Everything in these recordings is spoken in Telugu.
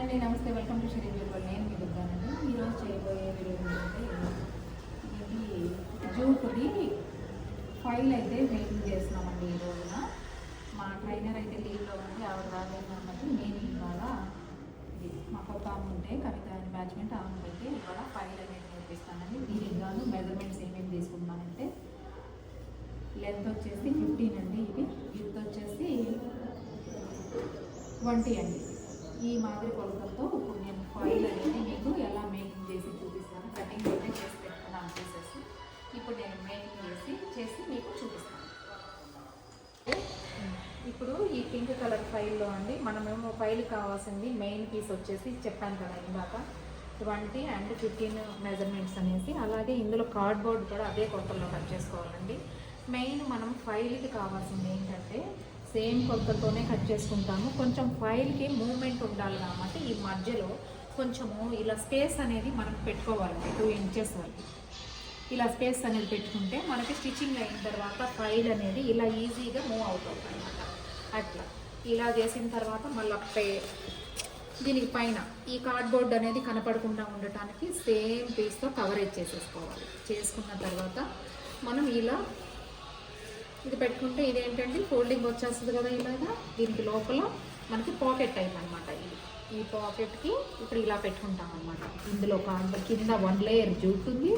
అండి నమస్తే. వెల్కమ్ టు శ్రీ వీడియో నేను మీ దుర్గానండి ఈరోజు చేయబోయే వీడియో ఏంటంటే ఇది జూట్ది ఫైల్ అయితే మేకింగ్ చేస్తున్నామండి ఈ రోజున. మా ట్రైనర్ అయితే లీవ్లో ఉంది ఆవిడ రాలేదు కాబట్టి నేను ఇవాళ ఇది మా కొత్త ఆమె ఉంటే కవిత అని బ్యాచ్మెంట్ అయితే ఇవాళ ఫైల్ అనేది నేర్పిస్తానండి. దీనికి గాను మెజర్మెంట్స్ ఏమేమి తీసుకున్నానంటే లెంత్ వచ్చేసి ఫిఫ్టీన్ అండి ఇది. విత్ వచ్చేసి ట్వంటీ అండి. ఈ మాదిరి కొలతలతో ఇప్పుడు నేను ఫైల్ అనేది మీకు ఎలా మేకింగ్ చేసి చూపిస్తాను. కటింగ్ అయితే చేసి పెట్టుకున్నాను పీసెస్ ఇప్పుడు నేను మేకింగ్ చేసి చేసి మీకు చూపిస్తాను. ఇప్పుడు ఈ పింక్ కలర్ ఫైల్లో అండి మనమేమో ఫైల్ కావాల్సింది మెయిన్ పీస్ వచ్చేసి చెప్పాను కదా ఇందాక. ట్వంటీ అండ్ ఫిఫ్టీన్ మెజర్మెంట్స్ అనేసి. అలాగే ఇందులో కార్డ్బోర్డ్ కూడా అదే కొత్తలో కట్ చేసుకోవాలండి. మెయిన్ మనం ఫైల్కి కావాల్సింది ఏంటంటే సేమ్ కొలతలతోనే కట్ చేసుకుంటాము. కొంచెం ఫైల్కి మూమెంట్ ఉండాలి కాబట్టి ఈ మధ్యలో కొంచెము ఇలా స్పేస్ అనేది మనం పెట్టుకోవాలండి టూ ఇంచెస్ వరకు. ఇలా స్పేస్ అనేది పెట్టుకుంటే మనకి స్టిచ్చింగ్ అయిన తర్వాత ఫైల్ అనేది ఇలా ఈజీగా మూవ్ అవుతుంది అనమాట అట్లా. ఇలా చేసిన తర్వాత మళ్ళీ పే దీనికి పైన ఈ కార్డ్బోర్డ్ అనేది కనపడకుండా ఉండటానికి సేమ్ పీస్తో కవరేజ్ చేసేసుకోవాలి. చేసుకున్న తర్వాత మనం ఇలా ఇది పెట్టుకుంటే ఇదేంటంటే ఫోల్డింగ్ వచ్చేస్తుంది కదా ఇలాగా దీనికి లోపల మనకి పాకెట్ టైప్ అనమాట ఇది. ఈ పాకెట్కి ఇప్పుడు ఇలా పెట్టుకుంటాం అనమాట ఇందులో కార్డ్బోర్డ్ కింద వన్ లేయర్ జూట్ ఉంది.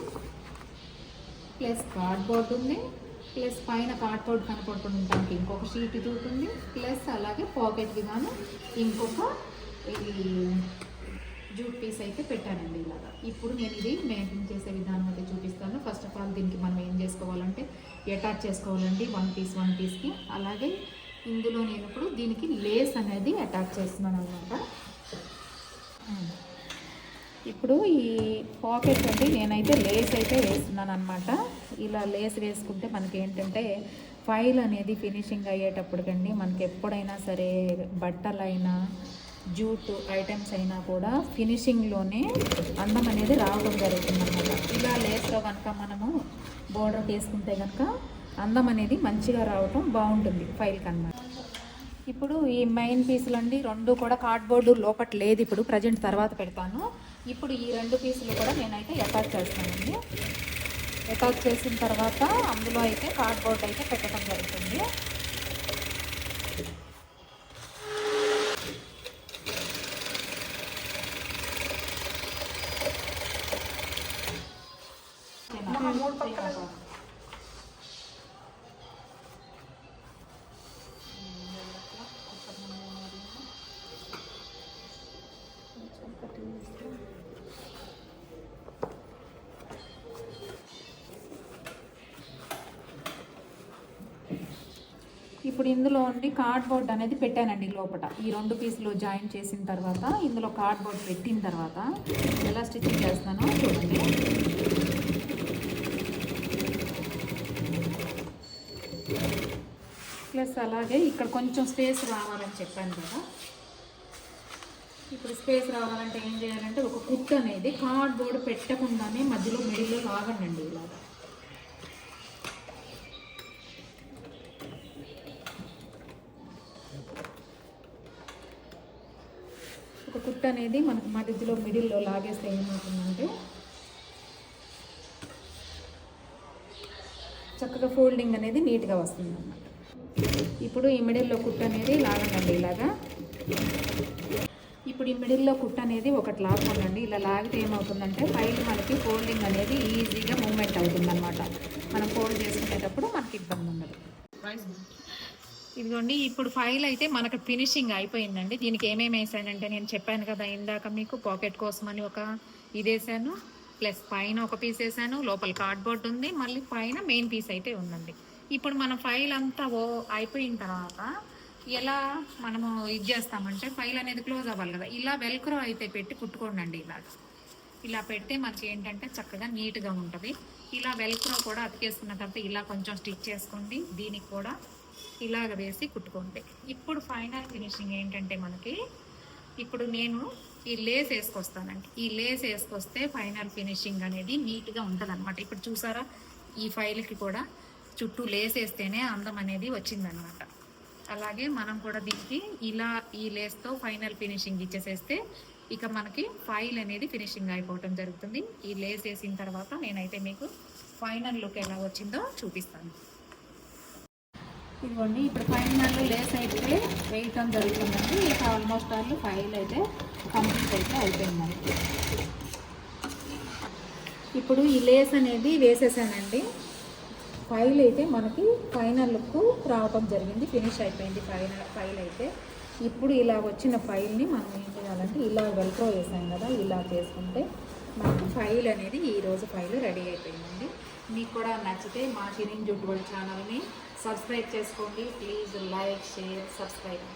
ప్లస్ కార్డ్బోర్డ్ ఉంది. ప్లస్ పైన కార్డ్బోర్డ్ కనపడుతుంది ఇంకొక షీట్ జూట్ ఉంది. ప్లస్ అలాగే పాకెట్కి గాను ఇంకొక ఇది జూట్ పీస్ అయితే పెట్టానండి ఇలాగా. ఇప్పుడు నేను ఇది మేకింగ్ చేసే విధానం అయితే చూపిస్తాను. ఫస్ట్ ఆఫ్ ఆల్ దీనికి మనం ఏం చేసుకోవాలంటే అటాచ్ చేసుకోవాలండి. వన్ పీస్ వన్ పీస్కి అలాగే ఇందులో నేను ఇప్పుడు దీనికి లేస్ అనేది అటాచ్ చేస్తున్నాను అనమాట hmm. ఇప్పుడు ఈ పాకెట్ అండి నేనైతే లేస్ అయితే వేస్తున్నాను అనమాట ఇలా లేస్ వేసుకుంటే మనకి ఏంటంటే ఫైల్ అనేది ఫినిషింగ్ అయ్యేటప్పటికండి మనకి ఎప్పుడైనా సరే బట్టలైనా జూట్ ఐటమ్స్ అయినా కూడా ఫినిషింగ్లోనే అందం అనేది రావడం జరుగుతుంది అనమాట ఇలా లేస్లో కనుక మనము బోర్డర్ వేసుకుంటే కనుక అందం అనేది మంచిగా రావటం బాగుంటుంది ఫైల్కి అన్నమాట ఇప్పుడు ఈ మెయిన్ పీసులు అండి రెండు కూడా కార్డ్బోర్డు లోపల లేదు. ఇప్పుడు ప్రజెంట్ తర్వాత పెడతాను. ఇప్పుడు ఈ రెండు పీసులు కూడా నేనైతే అటాచ్ చేస్తానండి. అటాచ్ చేసిన తర్వాత అందులో అయితే కార్డ్బోర్డ్ అయితే పెట్టడం జరుగుతుంది. మూడు పక్కల. ఇప్పుడు ఇందులో ఉండి కార్డ్బోర్డ్ అనేది పెట్టానండి లోపల ఈ రెండు పీసులు జాయిన్ చేసిన తర్వాత ఇందులో కార్డ్బోర్డ్ పెట్టిన తర్వాత ఎలా స్టిచ్చింగ్ చేస్తానో చూడండి. ప్లస్ అలాగే ఇక్కడ కొంచెం స్పేస్ రావాలని చెప్పాను కదా. ఇప్పుడు స్పేస్ రావాలంటే ఏం చేయాలంటే ఒక కుట్ అనేది కార్డ్బోర్డ్ పెట్టకుండానే మధ్యలో మిడిల్లో లాగండి ఇలాగా ఒక కుట్ అనేది మనకు మధ్యలో మిడిల్లో లాగేస్తే ఏమవుతుందంటే చక్కగా ఫోల్డింగ్ అనేది నీట్గా వస్తుంది అన్నమాట ఇప్పుడు ఈ మిడిల్లో కుట్ అనేది లాగండి ఇలాగా. ఇప్పుడు ఈ మిడిల్లో కుట్ అనేది ఒకటి లాక్కోండి ఇలా లాగితే ఏమవుతుందంటే ఫైల్ మనకి ఫోల్డింగ్ అనేది ఈజీగా మూమెంట్ అవుతుందన్నమాట. మనం ఫోల్డ్ చేసుకునేటప్పుడు మనకి ఇబ్బంది ఉండదు. ఇదిగోండి ఇప్పుడు ఫైల్ అయితే మనకు ఫినిషింగ్ అయిపోయిందండి. దీనికి ఏమేమి వేసానంటే నేను చెప్పాను కదా ఇందాక మీకు పాకెట్ కోసం అని ఒక ఇది వేసాను. ప్లస్ పైన ఒక పీస్ వేసాను లోపల కార్డ్బోర్డ్ ఉంది మళ్ళీ పైన మెయిన్ పీస్ అయితే ఉందండి. ఇప్పుడు మన ఫైల్ అంతా ఓ అయిపోయిన తర్వాత ఎలా మనము ఇది చేస్తామంటే ఫైల్ అనేది క్లోజ్ అవ్వాలి కదా. ఇలా వెల్క్రో అయితే పెట్టి కుట్టుకోండి ఇలాగ. ఇలా పెడితే మనకి ఏంటంటే చక్కగా నీట్గా ఉంటుంది. ఇలా వెల్క్రో కూడా అతికేసుకున్న తర్వాత ఇలా కొంచెం స్టిచ్ చేసుకోండి. దీనికి కూడా ఇలాగ వేసి కుట్టుకోండి. ఇప్పుడు ఫైనల్ ఫినిషింగ్ ఏంటంటే మనకి ఇప్పుడు నేను ఈ లేస్ వేసుకొస్తానండి. ఈ లేస్ వేసుకొస్తే ఫైనల్ ఫినిషింగ్ అనేది నీట్గా ఉంటుంది అనమాట ఇప్పుడు చూసారా? ఈ ఫైల్కి కూడా చుట్టూ లేస్ వేస్తేనే అందం అనేది వచ్చిందనమాట అలాగే మనం కూడా దీనికి ఇలా ఈ లేస్తో ఫైనల్ ఫినిషింగ్ ఇచ్చేసేస్తే ఇక మనకి ఫైల్ అనేది ఫినిషింగ్ అయిపోవటం జరుగుతుంది. ఈ లేస్ వేసిన తర్వాత నేనైతే మీకు ఫైనల్ లుక్ ఎలా వచ్చిందో చూపిస్తాను. ఇదిగోండి ఇప్పుడు ఫైనల్ లేస్ అయితే వేయటం జరుగుతుందండి. ఇక ఆల్మోస్ట్ ఆల్ ఫైల్ అయితే కంప్లీట్ అయితే అయిపోయిందండి ఇప్పుడు ఈ లేస్ అనేది వేసేసానండి. ఫైల్ అయితే మనకి ఫైనల్ లుక్ రావటం జరిగింది. ఫినిష్ అయిపోయింది ఫైనల్ ఫైల్ అయితే. ఇప్పుడు ఇలా వచ్చిన ఫైల్ని మనం ఏం చేయాలంటే ఇలా వెల్క్రో వేసాం కదా ఇలా చేసుకుంటే మనకు ఫైల్ అనేది ఈరోజు ఫైల్ రెడీ అయిపోయిందండి. మీకు కూడా నచ్చితే మా షిరిన్ జుట్టుబడి ఛానల్ని సబ్స్క్రైబ్ చేసుకోండి. Please like share subscribe.